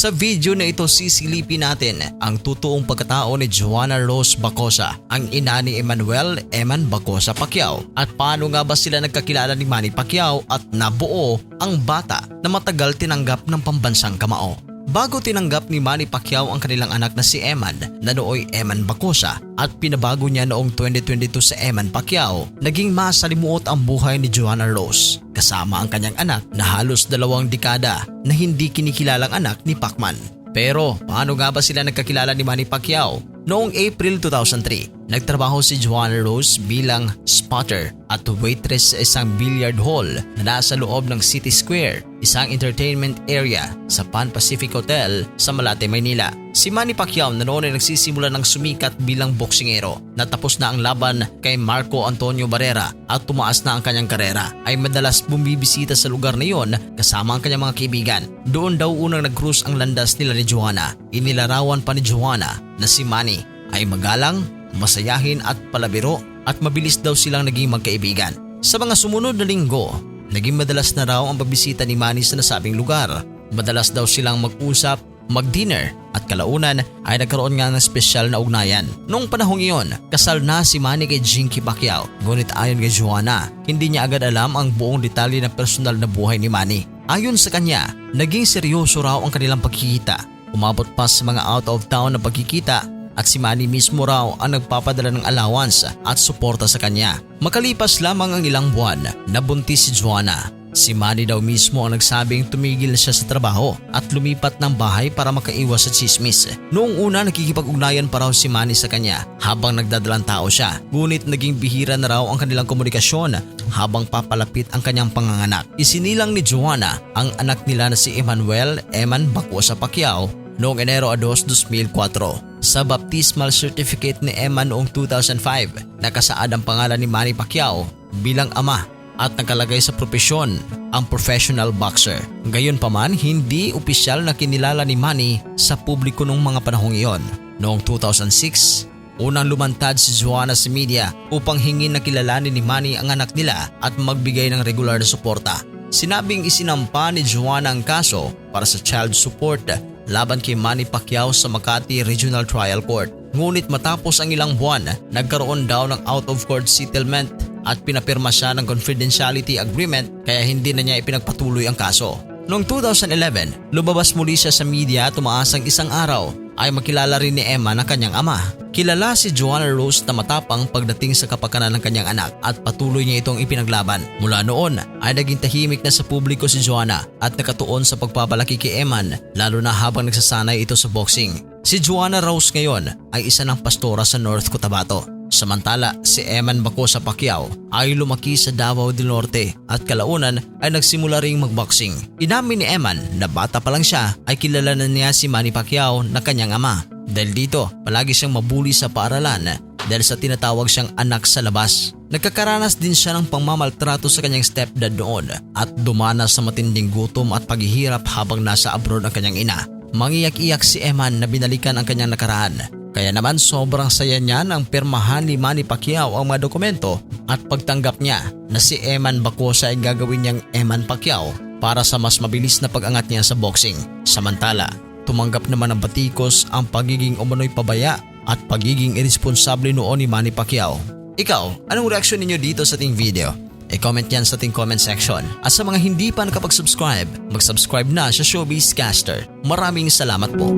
Sa video na ito sisilipin natin ang totoong pagkatao ni Joanna Rose Bacosa, ang ina ni Emmanuel Eman Bacosa Pacquiao. At paano nga ba sila nagkakilala ni Manny Pacquiao at nabuo ang bata na matagal tinanggap ng pambansang kamao. Bago tinanggap ni Manny Pacquiao ang kanilang anak na si Eman na nooy Eman Bacosa at pinabago niya noong 2022 sa Eman Pacquiao, naging masalimuot ang buhay ni Joanna Rose kasama ang kanyang anak na halos dalawang dekada na hindi kinikilalang anak ni Pacman. Pero paano nga ba sila nagkakilala ni Manny Pacquiao? Noong April 2003, nagtrabaho si Joanna Rose bilang spotter at waitress sa isang billiard hall na nasa loob ng City Square, isang entertainment area sa Pan Pacific Hotel sa Malate, Maynila. Si Manny Pacquiao na noon ay nagsisimula ng sumikat bilang boksingero. Natapos na ang laban kay Marco Antonio Barrera at tumaas na ang kanyang karera. Ay madalas bumibisita sa lugar na iyon kasama ang kanyang mga kaibigan. Doon daw unang nag-cruise ang landas nila ni Joanna. Inilarawan pa ni Joanna na si Manny ay magalang, masayahin at palabiro at mabilis daw silang naging magkaibigan. Sa mga sumunod na linggo, naging madalas na raw ang pagbisita ni Manny sa nasabing lugar. Madalas daw silang mag-usap, mag-dinner at kalaunan ay nagkaroon nga ng espesyal na ugnayan. Noong panahong iyon, kasal na si Manny kay Jinky Pacquiao. Ngunit ayon kay Joanna, hindi niya agad alam ang buong detalye ng personal na buhay ni Manny. Ayon sa kanya, naging seryoso raw ang kanilang pagkikita. Umabot pa sa mga out of town na pagkikita at si Manny mismo raw ang nagpapadala ng allowance at suporta sa kanya. Makalipas lamang ang ilang buwan, nabuntis si Joanna. Si Manny daw mismo ang nagsabing tumigil siya sa trabaho at lumipat ng bahay para makaiwas sa chismis. Noong una nakikipag-ugnayan pa raw si Manny sa kanya habang nagdadalang tao siya. Ngunit naging bihira na raw ang kanilang komunikasyon habang papalapit ang kanyang panganganak. Isinilang ni Joanna ang anak nila na si Emmanuel Eman Bacosa Pacquiao noong Enero 2, 2004. Sa baptismal certificate ni Emma noong 2005, nakasaad ang pangalan ni Manny Pacquiao bilang ama at nakalagay sa propesyon ang professional boxer. Gayunpaman, hindi opisyal na kinilala ni Manny sa publiko noong mga panahong iyon. Noong 2006, unang lumantad si Joanna sa media upang hingin na kilalanin ni Manny ang anak nila at magbigay ng regular na suporta. Sinabing isinampa ni Joanna ang kaso para sa child support laban kay Manny Pacquiao sa Makati Regional Trial Court. Ngunit matapos ang ilang buwan, nagkaroon daw ng out-of-court settlement at pinapirma siya ng confidentiality agreement kaya hindi na niya ipinagpatuloy ang kaso. Noong 2011, lumabas muli siya sa media tumaas ang isang araw ay makilala rin ni Emma na kanyang ama. Kilala si Joanna Rose na matapang pagdating sa kapakanan ng kanyang anak at patuloy niya itong ipinaglaban. Mula noon ay naging tahimik na sa publiko si Joanna at nakatuon sa pagpapalaki kay Eman lalo na habang nagsasanay ito sa boxing. Si Joanna Rose ngayon ay isa ng pastora sa North Cotabato. Samantala, si Eman Bacosa Pacquiao ay lumaki sa Davao del Norte at kalaunan ay nagsimula ring magboxing. Inamin ni Eman na bata pa lang siya ay kilala na niya si Manny Pacquiao na kanyang ama. Dahil dito, palagi siyang mabuli sa paaralan dahil sa tinatawag siyang anak sa labas. Nagkakaranas din siya ng pangmamaltrato sa kanyang stepdad noon at dumanas sa matinding gutom at paghihirap habang nasa abroad ang kanyang ina. Mangiyak-iyak si Eman na binalikan ang kanyang nakaraan kaya naman sobrang saya niya nang pirmahan ni Manny Pacquiao ang mga dokumento at pagtanggap niya na si Eman Bacosa ay gagawin niyang Eman Pacquiao para sa mas mabilis na pag-angat niya sa boxing. Samantala, tumanggap naman ng batikos ang pagiging umano'y pabaya at pagiging irresponsable noon ni Manny Pacquiao. Ikaw, anong reaksyon ninyo dito sa ating video? I-comment yan sa ating comment section. At sa mga hindi pa nakapag-subscribe, mag-subscribe na sa Showbiz Caster. Maraming salamat po.